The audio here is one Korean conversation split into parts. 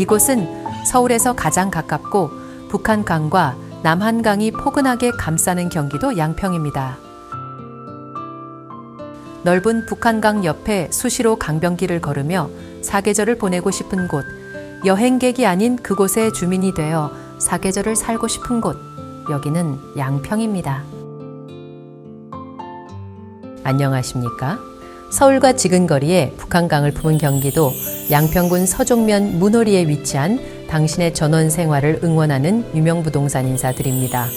이곳은 서울에서 가장 가깝고 북한강과 남한강이 포근하게 감싸는 경기도 양평입니다. 넓은 북한강 옆에 수시로 강변길을 걸으며 사계절을 보내고 싶은 곳, 여행객이 아닌 그곳의 주민이 되어 사계절을 살고 싶은 곳, 여기는 양평입니다. 안녕하십니까? 서울과 지근 거리에 북한강을 품은 경기도 양평군 서종면 문호리에 위치한 당신의 전원 생활을 응원하는 유명 부동산 인사드립니다.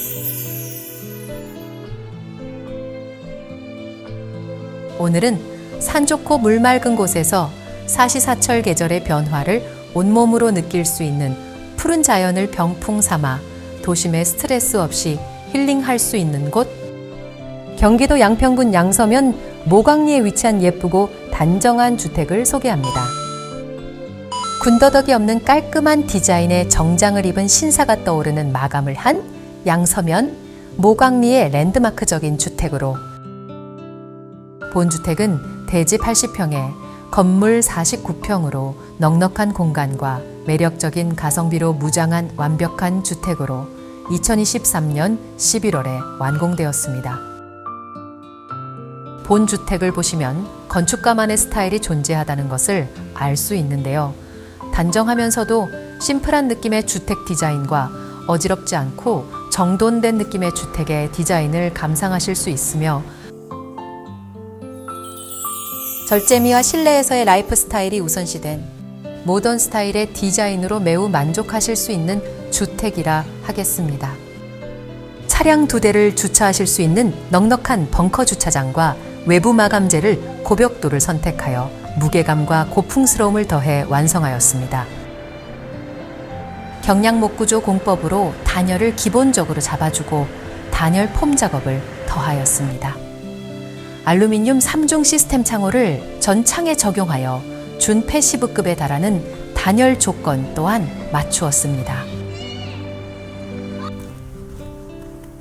오늘은 산 좋고 물 맑은 곳에서 사시사철 계절의 변화를 온몸으로 느낄 수 있는 푸른 자연을 병풍 삼아 도심의 스트레스 없이 힐링할 수 있는 곳 경기도 양평군 양서면 모강리에 위치한 예쁘고 단정한 주택을 소개합니다. 군더더기 없는 깔끔한 디자인의 정장을 입은 신사가 떠오르는 마감을 한 양서면 모강리의 랜드마크적인 주택으로 본주택은 대지 80평에 건물 49평으로 넉넉한 공간과 매력적인 가성비로 무장한 완벽한 주택으로 2023년 11월에 완공되었습니다. 본 주택을 보시면 건축가만의 스타일이 존재하다는 것을 알 수 있는데요. 단정하면서도 심플한 느낌의 주택 디자인과 어지럽지 않고 정돈된 느낌의 주택의 디자인을 감상하실 수 있으며 절제미와 실내에서의 라이프 스타일이 우선시된 모던 스타일의 디자인으로 매우 만족하실 수 있는 주택이라 하겠습니다. 차량 두 대를 주차하실 수 있는 넉넉한 벙커 주차장과 외부 마감재를 고벽도를 선택하여 무게감과 고풍스러움을 더해 완성하였습니다. 경량목 구조 공법으로 단열을 기본적으로 잡아주고 단열 폼 작업을 더하였습니다. 알루미늄 3중 시스템 창호를 전 창에 적용하여 준패시브급에 달하는 단열 조건 또한 맞추었습니다.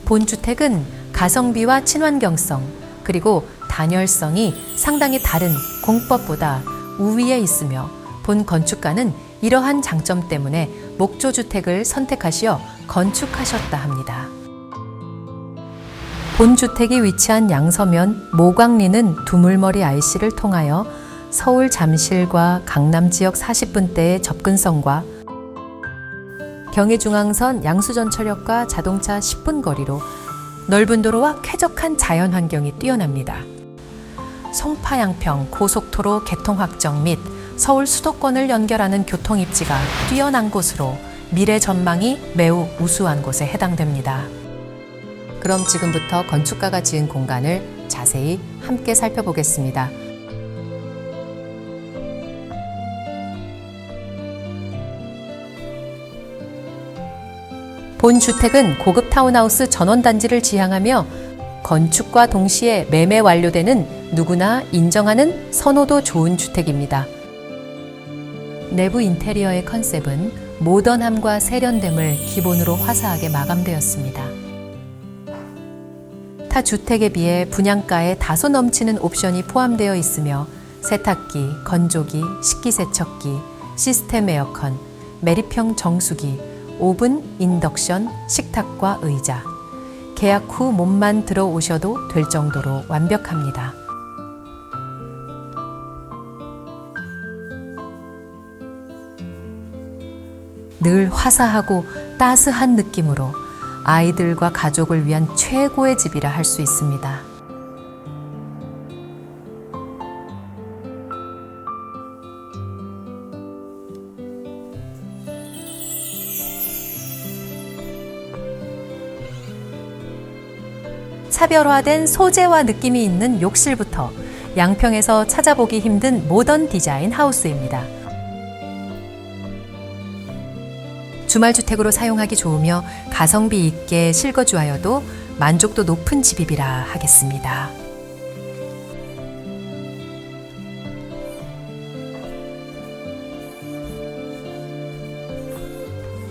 본주택은 가성비와 친환경성 그리고 단열성이 상당히 다른 공법보다 우위에 있으며 본 건축가는 이러한 장점 때문에 목조주택을 선택하시어 건축하셨다 합니다. 본 주택이 위치한 양서면 모광리는 두물머리 IC를 통하여 서울 잠실과 강남 지역 40분대의 접근성과 경의중앙선 양수전철역과 자동차 10분 거리로 넓은 도로와 쾌적한 자연 환경이 뛰어납니다. 송파양평 고속도로 개통 확정 및 서울 수도권을 연결하는 교통 입지가 뛰어난 곳으로 미래 전망이 매우 우수한 곳에 해당됩니다. 그럼 지금부터 건축가가 지은 공간을 자세히 함께 살펴보겠습니다. 본 주택은 고급 타운하우스 전원단지를 지향하며 건축과 동시에 매매 완료되는 누구나 인정하는 선호도 좋은 주택입니다. 내부 인테리어의 컨셉은 모던함과 세련됨을 기본으로 화사하게 마감되었습니다. 타 주택에 비해 분양가에 다소 넘치는 옵션이 포함되어 있으며 세탁기, 건조기, 식기세척기, 시스템 에어컨, 매립형 정수기, 오븐, 인덕션, 식탁과 의자. 계약 후 몸만 들어오셔도 될 정도로 완벽합니다. 늘 화사하고 따스한 느낌으로 아이들과 가족을 위한 최고의 집이라 할 수 있습니다. 차별화된 소재와 느낌이 있는 욕실부터 양평에서 찾아보기 힘든 모던 디자인 하우스입니다. 주말 주택으로 사용하기 좋으며 가성비 있게 실거주하여도 만족도 높은 집이라 하겠습니다.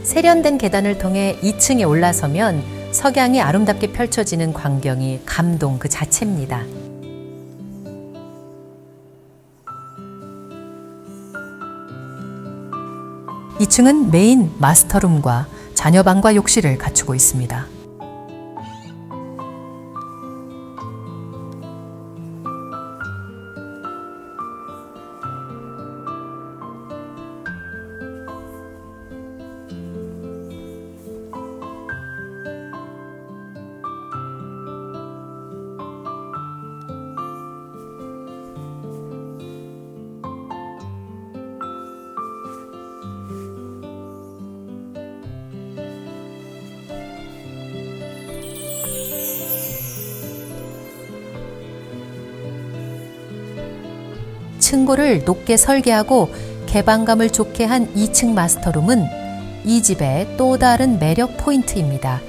세련된 계단을 통해 2층에 올라서면 석양이 아름답게 펼쳐지는 광경이 감동 그 자체입니다. 2층은 메인 마스터룸과 자녀방과 욕실을 갖추고 있습니다. 층고를 높게 설계하고 개방감을 좋게 한 2층 마스터룸은 이 집의 또 다른 매력 포인트입니다.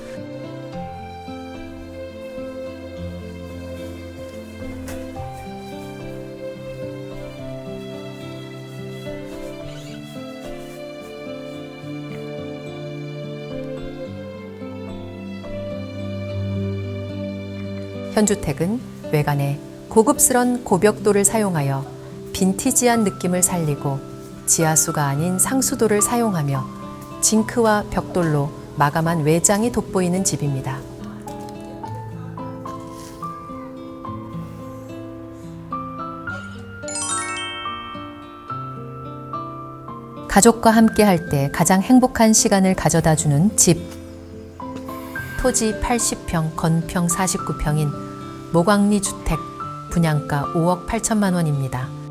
현주택은 외관에 고급스런 고벽돌을 사용하여 빈티지한 느낌을 살리고 지하수가 아닌 상수도를 사용하며 징크와 벽돌로 마감한 외장이 돋보이는 집입니다. 가족과 함께 할 때 가장 행복한 시간을 가져다 주는 집. 토지 80평, 건평 49평인 모광리 주택 분양가 5억 8천만 원입니다.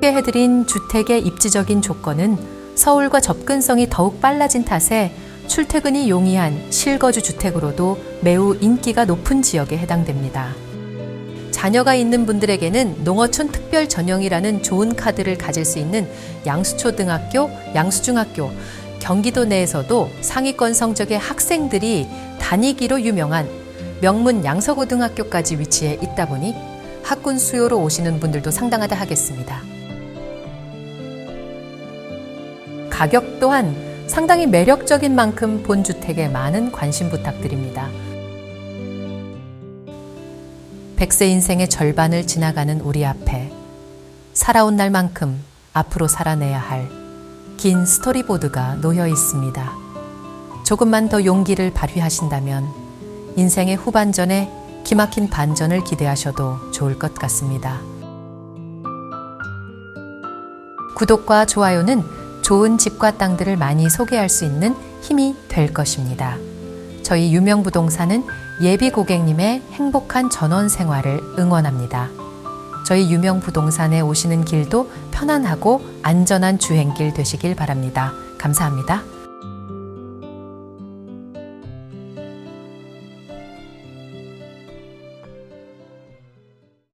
소개해드린 주택의 입지적인 조건은 서울과 접근성이 더욱 빨라진 탓에 출퇴근이 용이한 실거주 주택으로도 매우 인기가 높은 지역에 해당됩니다. 자녀가 있는 분들에게는 농어촌 특별 전형이라는 좋은 카드를 가질 수 있는 양수초등학교, 양수중학교, 경기도 내에서도 상위권 성적의 학생들이 다니기로 유명한 명문 양서고등학교까지 위치해 있다 보니 학군 수요로 오시는 분들도 상당하다 하겠습니다. 가격 또한 상당히 매력적인 만큼 본 주택에 많은 관심 부탁드립니다. 백세 인생의 절반을 지나가는 우리 앞에 살아온 날만큼 앞으로 살아내야 할 긴 스토리보드가 놓여 있습니다. 조금만 더 용기를 발휘하신다면 인생의 후반전에 기막힌 반전을 기대하셔도 좋을 것 같습니다. 구독과 좋아요는 좋은 집과 땅들을 많이 소개할 수 있는 힘이 될 것입니다. 저희 유명 부동산은 예비 고객님의 행복한 전원 생활을 응원합니다. 저희 유명 부동산에 오시는 길도 편안하고 안전한 주행길 되시길 바랍니다. 감사합니다.